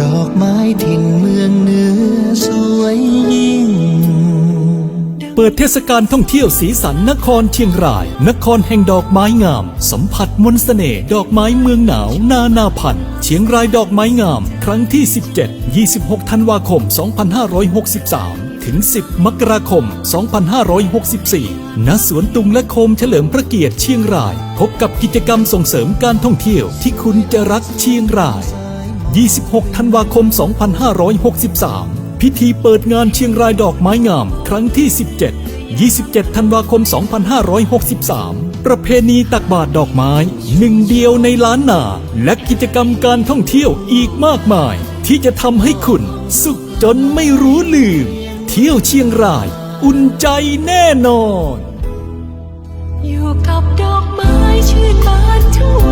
ดอกไม้ถิ่นเมืองเหนือสวยยิ่ง เปิดเทศกาลท่องเที่ยวสีสันนครเชียงราย นครแห่งดอกไม้งาม สัมผัสมนต์เสน่ห์ดอกไม้เมืองหนาว นานาพันธุ์เชียงรายดอกไม้งาม ครั้งที่ 17 26 ธันวาคม 2563ถึง 10 มกราคม 2564 ณ สวนตุงและโคมเฉลิมพระเกียรติเชียงราย พบกับกิจกรรมส่งเสริมการท่องเที่ยวที่คุณจะรักเชียงราย 26 ธันวาคม 2563 พิธีเปิดงานเชียงรายดอกไม้งาม ครั้งที่ 17 27 ธันวาคม 2563 ประเพณีตักบาตรดอกไม้ หนึ่งเดียวในล้านนา และกิจกรรมการท่องเที่ยวอีกมากมาย ที่จะทำให้คุณสุขจนไม่รู้ลืม เที่ยวเชียงราย อุ่นใจแน่นอน อยู่กับดอกไม้ชื่นบานทั้งวั